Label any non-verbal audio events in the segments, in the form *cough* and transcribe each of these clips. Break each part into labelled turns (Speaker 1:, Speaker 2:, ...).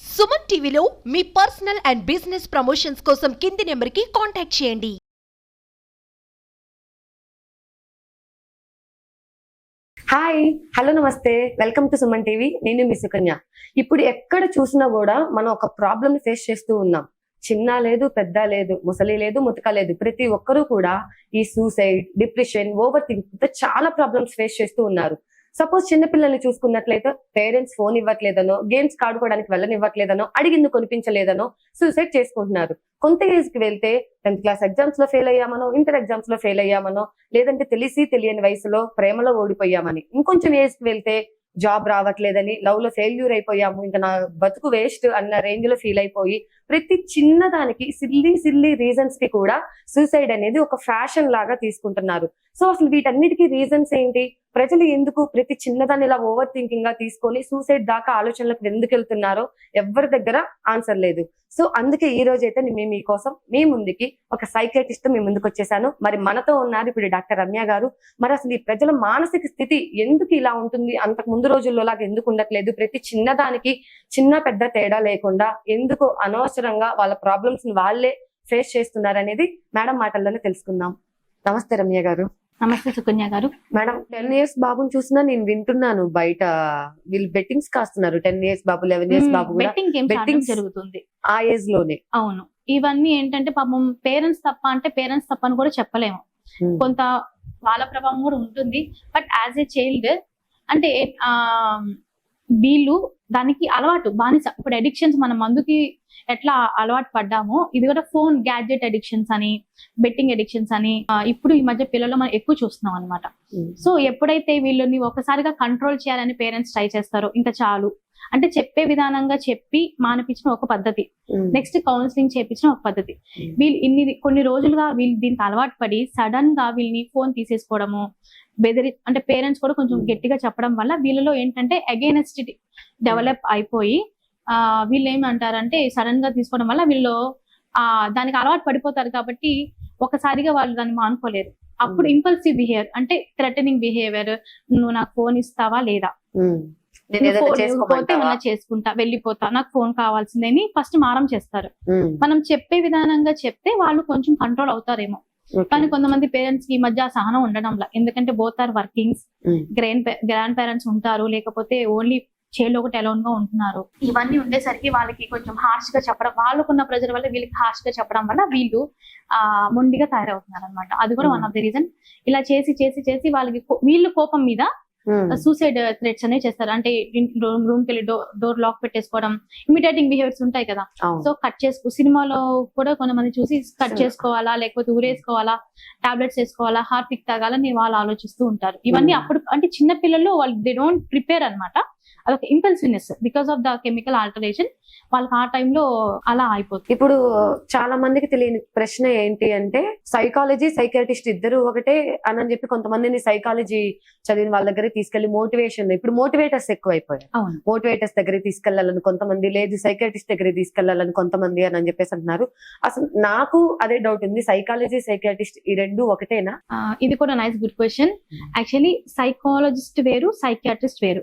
Speaker 1: సుమన్ టీవీలో మీ personal and business promotions కోసం కింది నెంబర్కి కాంటాక్ట్ చేయండి.
Speaker 2: Hi hello namaste. Welcome to Suman TV నేను మీ సుకన్య. ఇప్పుడు ఎక్కడ చూసినా కూడా మనం ఒక ప్రాబ్లమ్ ఫేస్ చేస్తూ ఉన్నాం. చిన్న లేదు పెద్ద లేదు ముసలి లేదు ముతక లేదు. ప్రతి ఒక్కరూ కూడా ఈ సూసైడ్ డిప్రెషన్ ఓవర్ థింకింగ్తో చాలా ప్రాబ్లమ్స్ ఫేస్ చేస్తూ ఉన్నారు. సపోజ్ చిన్నపిల్లల్ని చూసుకున్నట్లయితే పేరెంట్స్ ఫోన్ ఇవ్వట్లేదనో గేమ్స్ ఆడుకోవడానికి వెళ్ళనివ్వట్లేదనో అడిగింది కొనిపించలేదనో సూసైడ్ చేసుకుంటున్నారు. కొంత ఏజ్కి వెళ్తే టెన్త్ క్లాస్ ఎగ్జామ్స్లో ఫెయిల్ అయ్యామనో ఇంటర్ ఎగ్జామ్స్లో ఫెయిల్ అయ్యామనో లేదంటే తెలిసి తెలియని వయసులో ప్రేమలో ఓడిపోయామని. ఇంకొంచెం ఏజ్కి వెళ్తే జాబ్ రావట్లేదని లవ్లో ఫెయిల్యూర్ అయిపోయాము ఇంకా నా బతుకు వేస్ట్ అన్న రేంజ్లో ఫీల్ అయిపోయి ప్రతి చిన్న దానికి సిల్లీ సిల్లీ రీజన్స్కి కూడా సూసైడ్ అనేది ఒక ఫ్యాషన్ లాగా తీసుకుంటున్నారు. సో అసలు వీటన్నిటికీ రీజన్స్ ఏంటి? ప్రజలు ఎందుకు ప్రతి చిన్నదాన్ని ఇలా ఓవర్ థింకింగ్గా తీసుకొని సూసైడ్ దాకా ఆలోచనలకు ఎందుకు వెళ్తున్నారో ఎవరి దగ్గర ఆన్సర్ లేదు. సో అందుకే ఈ రోజు అయితే మేము మీకోసం మీ ముందుకి ఒక సైకాట్రిస్ట్ మీ ముందుకు వచ్చేసాను. మరి మనతో ఉన్నారు ఇప్పుడు డాక్టర్ రమ్య గారు. మరి అసలు ఈ ప్రజల మానసిక స్థితి ఎందుకు ఇలా ఉంటుంది? అంతకు ముందు రోజుల్లో లాగా ఎందుకు ఉండట్లేదు? ప్రతి చిన్నదానికి చిన్న పెద్ద తేడా లేకుండా ఎందుకు అనవసరంగా వాళ్ళ ప్రాబ్లమ్స్ని వాళ్ళే ఫేస్ చేస్తున్నారు అనేది మేడం మాటల్లోనే తెలుసుకుందాం. నమస్తే రమ్య గారు.
Speaker 3: నమస్తే సుకన్య గారు.
Speaker 2: మేడం టెన్ ఇయర్స్ బాబుని చూసినా నేను వింటున్నాను. బయట వీళ్ళు బెట్టింగ్స్ కాస్తున్నారు. టెన్ ఇయర్స్ బాబు లెవెన్ ఇయర్స్ బాబు
Speaker 3: బెట్టింగ్ జరుగుతుంది?
Speaker 2: ఆ ఏజ్లోనే.
Speaker 3: అవును. ఇవన్నీ ఏంటంటే పాపం పేరెంట్స్ తప్ప అంటే పేరెంట్స్ తప్ప అని కూడా చెప్పలేము. కొంత వాళ్ళ ప్రభావం కూడా ఉంటుంది. బట్ యాజ్ ఏ చైల్డ్ అంటే వీళ్ళు దానికి అలవాటు బానిస. ఇప్పుడు అడిక్షన్స్ మన మందుకి ఎట్లా అలవాటు పడ్డామో ఇది కూడా ఫోన్ గ్యాడ్జెట్ అడిక్షన్స్ అని బెట్టింగ్ అడిక్షన్స్ అని ఇప్పుడు ఈ మధ్య పిల్లలు మనం ఎక్కువ చూస్తున్నాం అనమాట సో ఎప్పుడైతే వీళ్ళని ఒకసారిగా కంట్రోల్ చేయాలని పేరెంట్స్ ట్రై చేస్తారో ఇంకా చాలు. అంటే చెప్పే విధానంగా చెప్పి మానిపించిన ఒక పద్ధతి. నెక్స్ట్ కౌన్సిలింగ్ చేపించిన ఒక పద్ధతి. వీళ్ళు ఇన్ని కొన్ని రోజులుగా వీళ్ళు దీనికి అలవాటు పడి సడన్గా వీళ్ళని ఫోన్ తీసేసుకోవడము బెదిరి అంటే పేరెంట్స్ కూడా కొంచెం. గట్టిగా చెప్పడం వల్ల వీళ్ళలో ఏంటంటే అగైనెస్ట్ డెవలప్ అయిపోయి వీళ్ళు ఏమంటారంటే సడన్గా తీసుకోవడం వల్ల వీళ్ళు ఆ దానికి అలవాటు పడిపోతారు కాబట్టి ఒకసారిగా వాళ్ళు దాన్ని మానుకోలేరు. అప్పుడు. ఇంపల్సివ్ బిహేవియర్ అంటే థ్రెటనింగ్ బిహేవియర్ నువ్వు నాకు ఫోన్ ఇస్తావా లేదా? చేసుకుంటా వెళ్ళిపోతా నాకు ఫోన్ కావాల్సిందని ఫస్ట్ మారం చేస్తారు. మనం చెప్పే విధానంగా చెప్తే వాళ్ళు కొంచెం కంట్రోల్ అవుతారేమో. కానీ కొంతమంది పేరెంట్స్కి ఈ మధ్య సహనం ఉండడంలా ఎందుకంటే both are workings grand grand parents ఉంటారు లేకపోతే ఓన్లీ చైల్డ్ ఒకటి అలౌన్గా ఉంటున్నారు. ఇవన్నీ ఉండేసరికి వాళ్ళకి కొంచెం హార్ష్గా చెప్పడం వాళ్ళకున్న ప్రెజర్ వల్ల వీళ్ళకి హార్ష్గా చెప్పడం వల్ల వీళ్ళు ఆ మొండిగా తయారవుతున్నారు అనమాట అది కూడా వన్ ఆఫ్ ది రీజన్ ఇలా చేసి చేసి చేసి వాళ్ళకి వీళ్ళు కోపం మీద సూసైడ్ థ్రెట్స్ అనేవి చేస్తారు. అంటే రూమ్కి వెళ్ళి డోర్ లాక్ పెట్టేసుకోవడం ఇమిటేటింగ్ బిహేవియర్స్ ఉంటాయి కదా. సో కట్ చేసుకో సినిమాలో కూడా కొంతమంది చూసి కట్
Speaker 2: Sure.
Speaker 3: చేసుకోవాలా లేకపోతే ఊరేసుకోవాలా టాబ్లెట్స్ వేసుకోవాలా హార్పిక్ తాగాలని వాళ్ళు ఆలోచిస్తూ ఉంటారు. ఇవన్నీ
Speaker 2: Hmm.
Speaker 3: అప్పుడు అంటే చిన్న పిల్లల్లో వాళ్ళు దే డోంట్ ప్రిపేర్ అనమాట అదొక impulsiveness because of the chemical alteration వాళ్ళకి ఆ టైంలో అలా అయిపోతుంది.
Speaker 2: ఇప్పుడు చాలా మందికి తెలియని ప్రశ్న ఏంటి అంటే సైకాలజీ సైకాట్రిస్ట్ ఇద్దరు ఒకటే అని చెప్పి కొంతమందిని సైకాలజీ చదివిన వాళ్ళ దగ్గర తీసుకెళ్ళి మోటివేషన్ ఇప్పుడు మోటివేటర్స్ ఎక్కువ అయిపోయారు మోటివేటర్స్ దగ్గర తీసుకెళ్ళాలని కొంతమంది లేదు సైకాట్రిస్ట్ దగ్గర తీసుకెళ్ళాలని కొంతమంది అని అని చెప్పేసి అంటున్నారు. అసలు నాకు అదే డౌట్ ఉంది సైకాలజీ సైకాట్రిస్ట్ ఈ రెండు ఒకటేనా?
Speaker 3: ఇది కూడా nice good question. Actually psychologist వేరు సైకియాట్రిస్ట్ వేరు.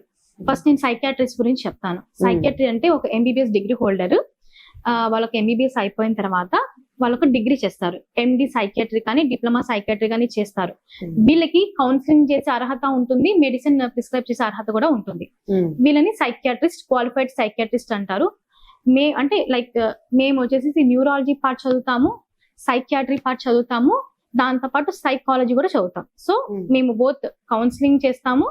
Speaker 3: ఫస్ట్ నేను సైకియాట్రిస్ట్ గురించి చెప్తాను. సైకియాట్రీ అంటే ఒక ఎంబీబీఎస్ డిగ్రీ హోల్డర్ వాళ్ళకి ఎంబీబీఎస్ అయిపోయిన తర్వాత వాళ్ళకు డిగ్రీ చేస్తారు. ఎండి సైకియాట్రీ కానీ డిప్లొమా సైకియాట్రీ కానీ చేస్తారు. వీళ్ళకి కౌన్సిలింగ్ చేసే అర్హత ఉంటుంది మెడిసిన్ ప్రిస్క్రైబ్ చేసే అర్హత కూడా ఉంటుంది. వీళ్ళని సైకియాట్రిస్ట్ క్వాలిఫైడ్ సైకియాట్రిస్ట్ అంటారు. మే అంటే లైక్ మేము వచ్చేసి న్యూరాలజీ పార్ట్ చదువుతాము సైకియాట్రీ పార్ట్ చదువుతాము దాంతో పాటు సైకాలజీ కూడా చదువుతాం. సో. మేము. బోత్ కౌన్సిలింగ్ చేస్తాము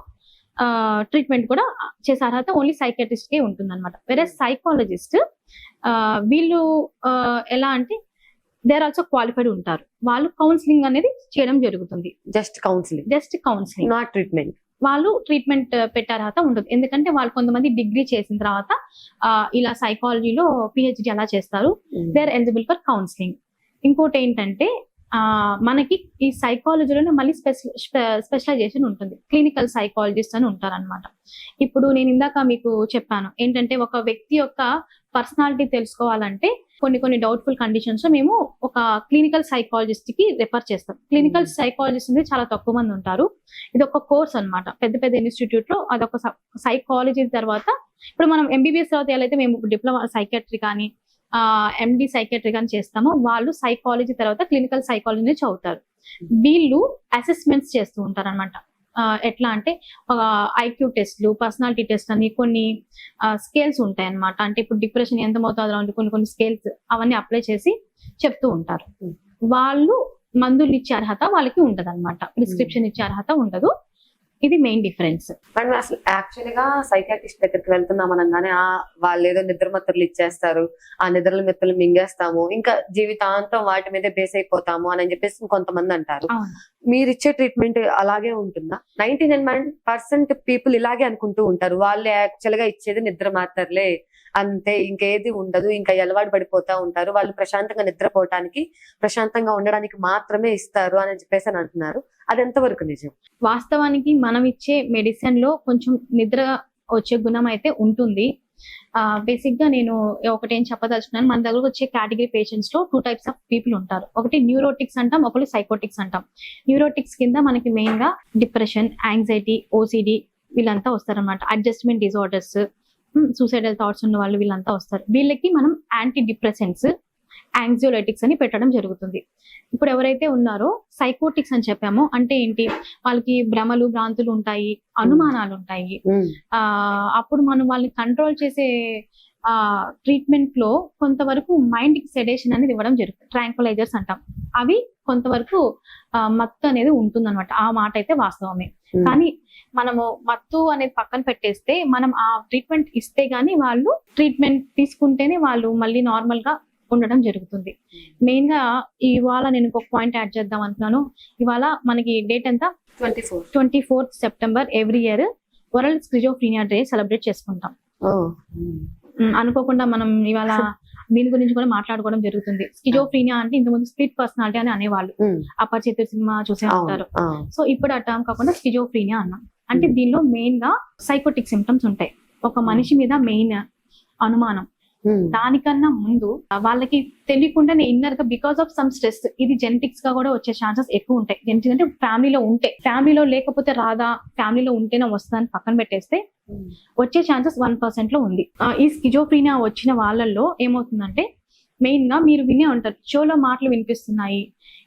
Speaker 3: ట్రీట్మెంట్ కూడా చేసే అర్హత ఓన్లీ సైకియాట్రిస్ట్ కే ఉంటుంది అనమాట వేరే సైకాలజిస్ట్ వీళ్ళు ఎలా అంటే దే ఆర్ ఆల్సో క్వాలిఫైడ్ ఉంటారు. వాళ్ళు కౌన్సిలింగ్ అనేది చేయడం జరుగుతుంది.
Speaker 2: Just counselling
Speaker 3: just counselling
Speaker 2: not treatment
Speaker 3: వాళ్ళు ట్రీట్మెంట్ పెట్టే అర్హత ఉండదు ఎందుకంటే వాళ్ళు కొంతమంది డిగ్రీ చేసిన తర్వాత ఇలా సైకాలజీలో పిహెచ్డి అలా చేస్తారు. They are eligible for counselling ఇంకోటి ఏంటంటే మనకి ఈ సైకాలజీలోనే మళ్ళీ స్పెషల్ స్పెషలైజేషన్ ఉంటుంది. క్లినికల్ సైకాలజిస్ట్ అని ఉంటారన్నమాట. ఇప్పుడు నేను ఇందాక మీకు చెప్పాను ఏంటంటే ఒక వ్యక్తి యొక్క పర్సనాలిటీ తెలుసుకోవాలంటే కొన్ని కొన్ని డౌట్ఫుల్ కండిషన్స్ మేము ఒక క్లినికల్ సైకాలజిస్ట్కి రెఫర్ చేస్తాం. క్లినికల్ సైకాలజిస్ట్ అనేది చాలా తక్కువ మంది ఉంటారు. ఇది ఒక కోర్స్ అన్నమాట. పెద్ద పెద్ద ఇన్స్టిట్యూట్లో అదొక సైకాలజీ తర్వాత ఇప్పుడు మనం ఎంబీబీఎస్ తర్వాత ఎలా అయితే మేము డిప్లొమా సైకాట్రీ కానీ ఎండి సైకాట్రీ కానీ చేస్తామో వాళ్ళు సైకాలజీ తర్వాత క్లినికల్ సైకాలజీ చదువుతారు. వీళ్ళు అసెస్మెంట్స్ చేస్తూ ఉంటారు అనమాట ఎట్లా అంటే ఐక్యూ టెస్ట్లు పర్సనాలిటీ టెస్ట్ అని కొన్ని స్కేల్స్ ఉంటాయి అన్నమాట అంటే ఇప్పుడు డిప్రెషన్ ఎంత మోతాదులో ఉంది కొన్ని కొన్ని స్కేల్స్ అవన్నీ అప్లై చేసి చెప్తూ ఉంటారు. వాళ్ళు మందులు ఇచ్చే అర్హత వాళ్ళకి ఉండదు అనమాట ప్రిస్క్రిప్షన్ ఇచ్చే అర్హత ఉండదు. ఇది మెయిన్ డిఫరెన్స్
Speaker 2: మనం అసలు యాక్చువల్గా సైకాట్రిస్ట్ దగ్గరికి వెళ్తున్నాం అనగానే ఆ వాళ్ళు ఏదో నిద్ర మత్తులు ఇచ్చేస్తారు ఆ నిద్రల మెత్తలు మింగేస్తాము ఇంకా జీవితాంతం వాటి మీద బేస్ అయిపోతాము అని చెప్పేసి కొంతమంది అంటారు. మీరు ఇచ్చే ట్రీట్మెంట్ అలాగే ఉంటుందా? నైన్టీ నైన్ పర్సెంట్ పీపుల్ ఇలాగే అనుకుంటూ ఉంటారు. వాళ్ళు యాక్చువల్గా ఇచ్చేది నిద్ర మాత్రలే. అంతే ఇంకేది ఉండదు. ఇంకా అలవాటు పడిపోతా ఉంటారు. వాళ్ళు ప్రశాంతంగా నిద్రపోవటానికి ప్రశాంతంగా ఉండడానికి మాత్రమే ఇస్తారు అని చెప్పేసి అని అంటున్నారు. అది ఎంతవరకు నిజం?
Speaker 3: వాస్తవానికి మనం ఇచ్చే మెడిసిన్లో కొంచెం నిద్ర వచ్చే గుణం అయితే ఉంటుంది. బేసిక్గా నేను ఒకటి ఏం చెప్పదలుచుకున్నాను. మన దగ్గరకు వచ్చే కేటగిరీ పేషెంట్స్లో టూ టైప్స్ ఆఫ్ పీపుల్ ఉంటారు. ఒకటి న్యూరోటిక్స్ అంటాం ఒకటి సైకోటిక్స్ అంటాం. న్యూరోటిక్స్ కింద మనకి మెయిన్గా డిప్రెషన్ యాంగ్జైటీ ఓసిడి వీళ్ళంతా వస్తారన్నమాట. అడ్జస్ట్మెంట్ డిజార్డర్స్ సూసైడల్ థాట్స్ ఉన్న వాళ్ళు వీళ్ళంతా వస్తారు. వీళ్ళకి మనం యాంటీ డిప్రెసెంట్స్ యాంగ్జియోలైటిక్స్ అని పెట్టడం జరుగుతుంది. ఇప్పుడు ఎవరైతే ఉన్నారో సైకోటిక్స్ అని చెప్పామో అంటే ఏంటి? వాళ్ళకి భ్రమలు భ్రాంతులు ఉంటాయి అనుమానాలు ఉంటాయి. ఆ అప్పుడు మనం వాళ్ళని కంట్రోల్ చేసే ఆ ట్రీట్మెంట్లో కొంతవరకు మైండ్కి సెడేషన్ అనేది ఇవ్వడం జరుగుతుంది ట్రాంకులైజర్స్ అంటాం. అవి కొంతవరకు మత్తు అనేది ఉంటుంది ఆ మాట అయితే వాస్తవమే. కానీ మనము మత్తు అనేది పక్కన పెట్టేస్తే మనం ఆ ట్రీట్మెంట్ ఇస్తే గానీ వాళ్ళు ట్రీట్మెంట్ తీసుకుంటేనే వాళ్ళు మళ్ళీ నార్మల్గా ఉండడం జరుగుతుంది. మెయిన్గా ఇవాళ నేను ఇంకొక పాయింట్ యాడ్ చేద్దాం అనుకున్నాను. ఇవాళ మనకి డేట్ ఎంత?
Speaker 2: Twenty four.
Speaker 3: Twenty fourth September every year world schizophrenia day celebrate చేసుకుంటాం. అనుకోకుండా మనం ఇవాళ దీని గురించి కూడా మాట్లాడుకోవడం జరుగుతుంది. స్కిజోఫ్రీనియా అంటే ఇంతకుముందు స్ప్లిట్ పర్సనాలిటీ అని అనేవాళ్ళు. అపరిచిత సినిమా చూసే ఉంటారు సో ఇప్పుడు ఆ టర్మ్ కాకుండా స్కిజోఫ్రీనియా అన్నాం. అంటే
Speaker 2: Hmm.
Speaker 3: దీనిలో మెయిన్గా సైకోటిక్ సిమ్టమ్స్ ఉంటాయి. ఒక మనిషి మీద మెయిన్ అనుమానం. దానికన్నా ముందు వాళ్ళకి తెలియకుండానే ఇన్నర్గా బికాస్ ఆఫ్ సమ్ స్ట్రెస్ ఇది జెనెటిక్స్గా కూడా వచ్చే ఛాన్సెస్ ఎక్కువ ఉంటాయి. జెనెటిక్స్ అంటే ఫ్యామిలీలో ఉంటే ఫ్యామిలీలో లేకపోతే రాదా ఫ్యామిలీలో ఉంటేనే వస్తుందని పక్కన పెట్టేస్తే వచ్చే ఛాన్సెస్ వన్ పర్సెంట్లో ఉంది. ఈ స్కిజోఫ్రీనియా వచ్చిన వాళ్ళల్లో ఏమవుతుందంటే మెయిన్గా మీరు వినే ఉంటారు షోలో మాటలు వినిపిస్తున్నాయి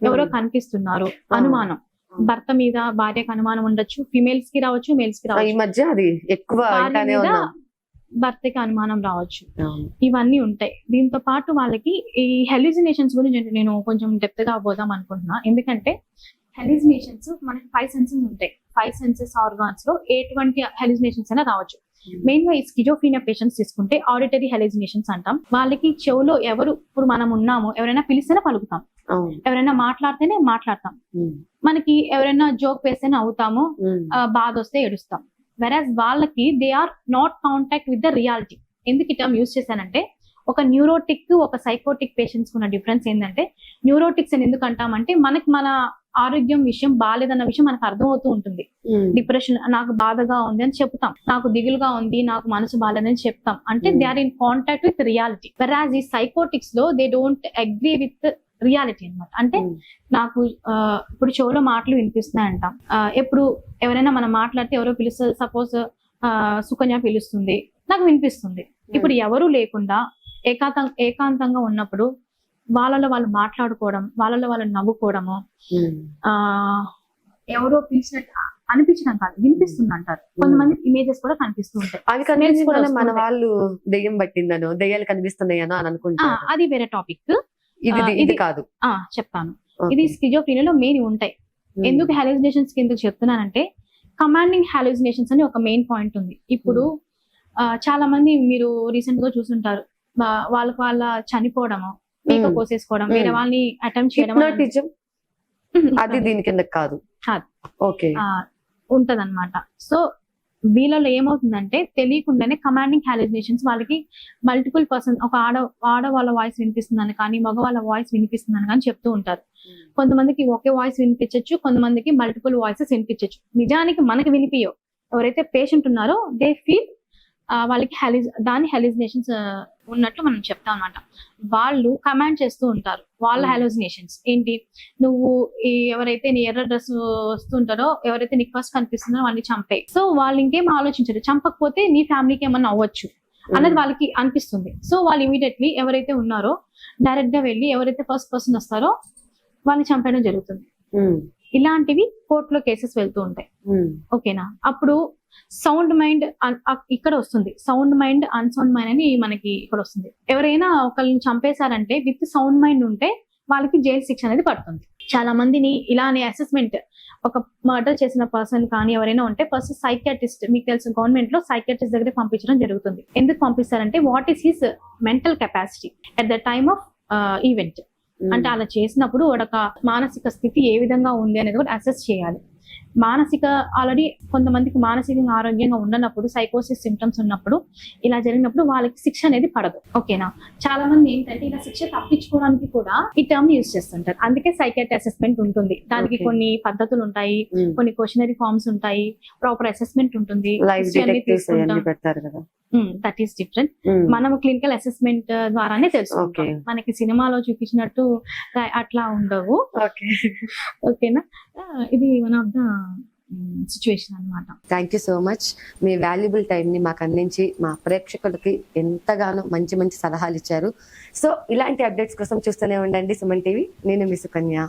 Speaker 3: ఎవరో కనిపిస్తున్నారు అనుమానం. భర్త మీద భార్యకు అనుమానం ఉండొచ్చు ఫిమేల్స్కి రావచ్చు మేల్స్కి
Speaker 2: ఈ
Speaker 3: రావచ్చు.
Speaker 2: మధ్య అది ఎక్కువ
Speaker 3: భర్తకి అనుమానం రావచ్చు. ఇవన్నీ ఉంటాయి. దీంతో పాటు వాళ్ళకి ఈ హెలిజినేషన్స్ గురించి నేను కొంచెం డెప్త్గా పోదాం అనుకుంటున్నా. ఎందుకంటే హెలిజినేషన్స్ మనకి ఫైవ్ సెన్సెస్ ఉంటాయి. ఫైవ్ సెన్సెస్ ఆర్గాన్స్లో ఎటువంటి హెలిజినేషన్స్ అయినా రావచ్చు. మెయిన్గా ఈ స్కిజోఫీనియా పేషెంట్స్ తీసుకుంటే ఆడిటరీ హెలిజినేషన్స్ అంటాం. వాళ్ళకి చెవులో ఎవరు ఇప్పుడు మనం ఉన్నాము ఎవరైనా పిలిస్తేనే పలుకుతాం. ఎవరైనా మాట్లాడితేనే మాట్లాడతాం.
Speaker 2: ఉమ్.
Speaker 3: మనకి ఎవరైనా జోక్ వేస్తేనే అవుతాము. ఆ, బాధ వస్తే ఏడుస్తాం. వెరాజ్ వాళ్ళకి they are not contact with the reality ఎందుకు ఈ టర్మ్ యూస్ చేశానంటే ఒక న్యూరోటిక్ ఒక సైకోటిక్ పేషెంట్స్ ఉన్న డిఫరెన్స్ ఏంటంటే న్యూరోటిక్స్ అని ఎందుకు అంటామంటే మనకి మన ఆరోగ్యం విషయం బాగాలేదన్న విషయం మనకు అర్థమవుతూ ఉంటుంది. డిప్రెషన్ నాకు బాధగా ఉంది అని చెప్తాం. నాకు దిగులుగా ఉంది నాకు మనసు బాగాలేదని చెప్తాం. అంటే
Speaker 2: Hmm.
Speaker 3: They are in contact with reality whereas ఈ సైకోటిక్స్లో they don't agree with reality అన్నమాట. అంటే. నాకు ఇప్పుడు చెవులో మాటలు వినిపిస్తున్నాయి అంటాం ఎప్పుడు ఎవరైనా మనం మాట్లాడితే ఎవరో పిలుస్తారు సపోజ్ సుకన్య పిలుస్తుంది. నాకు వినిపిస్తుంది. ఇప్పుడు ఎవరు లేకుండా ఏకాంతం ఏకాంతంగా ఉన్నప్పుడు వాళ్ళలో వాళ్ళు మాట్లాడుకోవడం వాళ్ళలో వాళ్ళు నవ్వుకోవడము. ఆ ఎవరో పిలిచినట్టు అనిపించడం కాదు. వినిపిస్తుంది అంటారు. కొంతమంది ఇమేజెస్ కూడా కనిపిస్తూ ఉంటాయి.
Speaker 2: అవి కనిపించగానే
Speaker 3: కూడా
Speaker 2: మన. వాళ్ళు దెయ్యం పట్టిందనో దెయ్యాలు కనిపిస్తున్నాయనో అని
Speaker 3: ఆ,
Speaker 2: అనుకుంటారు.
Speaker 3: అది వేరే టాపిక్
Speaker 2: ఇది ఇది కాదు.
Speaker 3: చెప్తాను. ఇది స్కిజోఫ్రీనియాలో మెయిన్ ఉంటాయి. ఎందుకు హాలిజినేషన్స్ ఎందుకు చెప్తున్నానంటే కమాండింగ్ హాలిజినేషన్స్ అని ఒక మెయిన్ పాయింట్ ఉంది. ఇప్పుడు చాలా మంది మీరు రీసెంట్గా చూసుంటారు. వాళ్ళకి వాళ్ళ చనిపోవడము మేక. కోసేసుకోవడం. వేరే వాళ్ళని అటెంప్ట్ చేయడం
Speaker 2: అది దీని కింద కాదు.
Speaker 3: కాదు.
Speaker 2: ఓకే.
Speaker 3: ఉంటదన్నమాట. సో వీళ్ళలో ఏమవుతుందంటే తెలియకుండానే కమాండింగ్ హాలిజినేషన్స్ వాళ్ళకి మల్టిపుల్ పర్సన్ ఒక ఆడ ఆడవాళ్ళ వాయిస్ వినిపిస్తుందని కానీ మగవాళ్ళ వాయిస్ వినిపిస్తుందని కానీ చెప్తూ ఉంటారు. కొంతమందికి ఒకే వాయిస్ వినిపించవచ్చు కొంతమందికి మల్టిపుల్ వాయిసెస్ వినిపించవచ్చు నిజానికి మనకి వినిపించవు ఎవరైతే పేషెంట్ ఉన్నారో దే ఫీల్ వాళ్ళకి హెలిజ్ దాని హెలిజినేషన్స్ ఉన్నట్టు మనం చెప్తాం అనమాట వాళ్ళు కమాండ్ చేస్తూ ఉంటారు. వాళ్ళ
Speaker 2: Hmm.
Speaker 3: హాలోజినేషన్స్ ఏంటి? నువ్వు ఎవరైతే నీ ఎర్ర డ్రెస్ వస్తుంటారో ఎవరైతే నీకు ఫస్ట్ కనిపిస్తున్నారో వాళ్ళని చంపే. సో వాళ్ళు ఇంకేం ఆలోచించరు. చంపకపోతే నీ ఫ్యామిలీకి ఏమన్నా అవ్వచ్చు అన్నది వాళ్ళకి అనిపిస్తుంది. సో వాళ్ళు ఇమీడియట్లీ ఎవరైతే ఉన్నారో డైరెక్ట్గా వెళ్ళి ఎవరైతే ఫస్ట్ పర్సన్ వస్తారో వాళ్ళని చంపేయడం జరుగుతుంది.
Speaker 2: ఉమ్,
Speaker 3: ఇలాంటివి కోర్టులో కేసెస్ వెళ్తూ ఉంటాయి.
Speaker 2: ఉమ్,
Speaker 3: ఓకేనా? అప్పుడు సౌండ్ మైండ్ ఇక్కడ వస్తుంది. సౌండ్ మైండ్ అన్సౌండ్ మైండ్ అని మనకి ఇక్కడ వస్తుంది. ఎవరైనా ఒకళ్ళని చంపేశారంటే విత్ సౌండ్ మైండ్ ఉంటే వాళ్ళకి జైలు శిక్ష అనేది పడుతుంది. చాలా మందిని ఇలానే అసెస్మెంట్ ఒక మర్డర్ చేసిన పర్సన్ కానీ ఎవరైనా ఉంటే ఫస్ట్ సైకాట్రిస్ట్ మీకు తెలుసు గవర్నమెంట్లో సైకాట్రిస్ట్ దగ్గర పంపించడం జరుగుతుంది. ఎందుకు పంపిస్తారంటే what is his mental capacity at the time of event. అంటే అలా చేసినప్పుడు వాడొక మానసిక స్థితి ఏ విధంగా ఉంది అనేది కూడా అసెస్ చేయాలి. మానసిక ఆల్రెడీ కొంతమందికి మానసికంగా ఆరోగ్యంగా ఉండనప్పుడు సైకోసిస్ సిమ్టమ్స్ ఉన్నప్పుడు ఇలా జరిగినప్పుడు వాళ్ళకి శిక్ష అనేది పడదు. ఓకేనా చాలా మంది ఏంటంటే ఇలా శిక్ష తప్పించుకోవడానికి కూడా ఈ టర్మ్ యూజ్ చేస్తుంటారు. అందుకే సైకాట్ అసెస్మెంట్ ఉంటుంది. దానికి. కొన్ని పద్ధతులు ఉంటాయి. కొన్ని క్వశ్చనరీ ఫార్మ్స్ ఉంటాయి. ప్రాపర్ అసెస్మెంట్ ఉంటుంది. దట్ ఈస్ డిఫరెంట్ మనం క్లినికల్ అసెస్మెంట్ ద్వారానే తెలుసుకుంటాం. మనకి సినిమాలో చూపించినట్టు అట్లా ఉండవు.
Speaker 2: ఓకే *laughs*
Speaker 3: ఓకేనా? ఇది వన్ ఆఫ్ ద సిచ్యువేషన్ అన్నమాట.
Speaker 2: థ్యాంక్ యూ సో మచ్ మీ వాల్యుబుల్ టైంని మాకు అందించి మా ప్రేక్షకులకి ఎంతగానో మంచి మంచి సలహాలు ఇచ్చారు. సో ఇలాంటి అప్డేట్స్ కోసం చూస్తూనే ఉండండి సుమన్ టీవీ. నేను మీ సుకన్య.